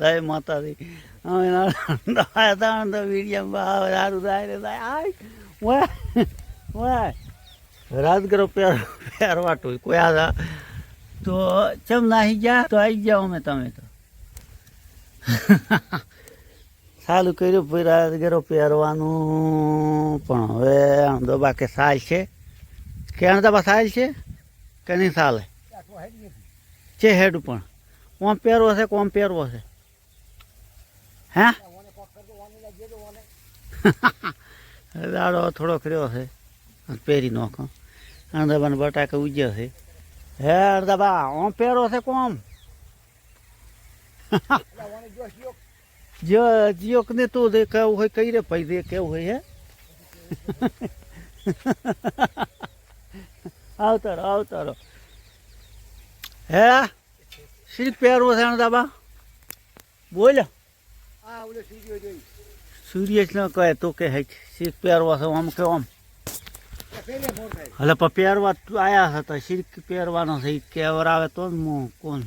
જય માતાજી. અમે દવા દાણ તો વીડિયમ સારું થાય રે થાય. આય વાય રાત કરો પેર પહેરવાટું કોઈ આ તો ચમ નાહી ગયા? તો આવી ગયા અમે તમે તો. સારું કર્યું ભાઈ રાજગરો પહેરવાનું પણ હવે આમ તો બાકી સાલ છે. કે દબા સાલ છે કે નહીં સાલે છે હેડ પણ. કોમ પહેરવો છે, કોમ પહેરવો છે. હે? દાડો થોડો કર્યો છે. પહેરી નાખો. અડધાબાને બટાકા ઉજ્યા છે. હે અણદાબા ઓમ પહેરો છે કોમ? જો જીઓક ને તું દે કેવું હોય, કઈ રે પૈ દે કેવું હોય, હે? આવતારો આવતારો હે? શીખ પહેરવો છે દાબા? બોલ. સૂર્ય ન કહે તો કે હે શીખ પહેરવો છે આમ કે આમ. હલે પણ પહેરવા તું આયા હતા શીખ પહેરવાનો છે કેવર આવે તો હું કોણ?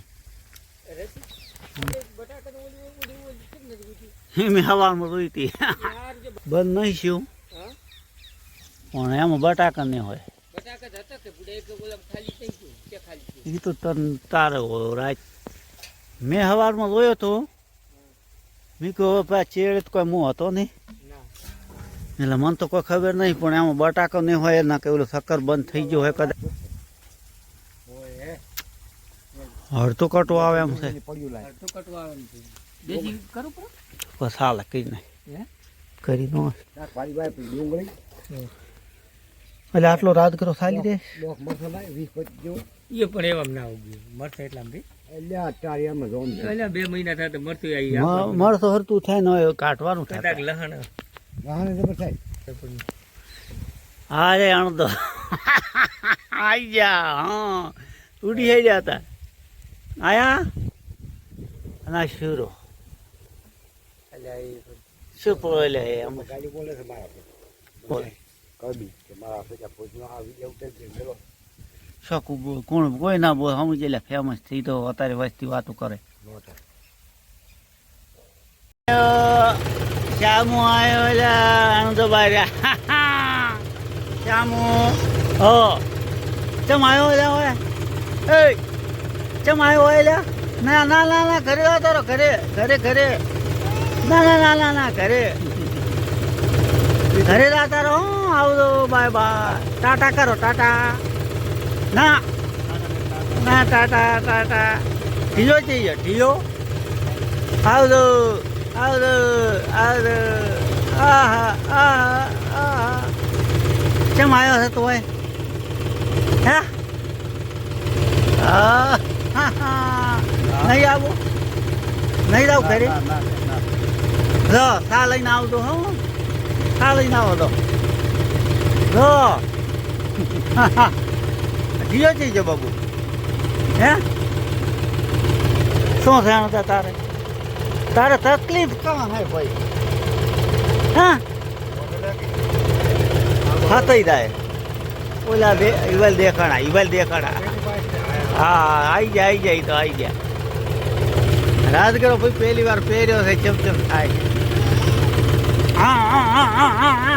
મેં હવામાં રોઈ હતી બંધ નહીં શું પણ એમાં બટાકા નહીં હોય. એ તો તન તારે રાત મેં સવારમાં જોયો તો મેં કહ્યું હવે ચેડ કોઈ મો હતો નહીં. એટલે મને તો કોઈ ખબર નહીં પણ એમાં બટાકો નહીં હોય ના કે ઓલું શક્કર બંધ થઈ ગયો હોય કદાચ. હળતો કટવું આવે એમ છે. બસ હાલે કઈ નહીં. કરી નો એટલે આટલો રાત કરો સાલી દે. એ પણ એવા ના ઉગ્યું મરતા એટલા બી એટલે બે મહિના થયા તો મરતું આવી મરતો હરતું થાય ને હવે કાઢવાનું કદાચ થાય. લહણ અરે અણદો આઈ જા હા. ઉડી થઈ ગયા હતા આયા? અને શુરો. શું બોલે. શકું કોણ? કોઈ ના બોલ સમજ એટલે ફેમસ થઈ તો અત્યારે વસ્તી વાતો કરે. શ્યામુ આવ્યો એટલે આનંદો બાર્યા શ્યામુ. હો. ચમ આવ્યો એટલે હોય એ ચમ આવ્યો હોય એટલે? ના ના ના ના ઘરે આવતો ઘરે ઘરે ઘરે. ના ના ના ના ના ઘરે. ઘરે જતા રહો આવજો બાય બાય. ટાટા કરો ટાટા. ના. ના ટાટા ટાટા. ઢીલો જઈએ ઢીલો. આવજો આવજો આવજો. આહા આહા આહા. કેમ આવ્યો છે તું હે? હા નહીં આવો? નહીં આવું ઘરે? જો સા લઈને આવજો હો. સા ના આવો તો જો. જીઓ જઈ જો બાબુ. હે? શું થયા હતા તારે? તારે તકલીફ કાં હે ભાઈ? હા? થતી જાય ઓલા દે, ઈવલ દેખાડા ઈવલ દેખાડા હા આવી જાય આવી જાય તો આવી રાત કરો ભાઈ, પહેલી વાર પહેર્યો છે, ચમચમ ચમ થાય. હા હા હા હા હા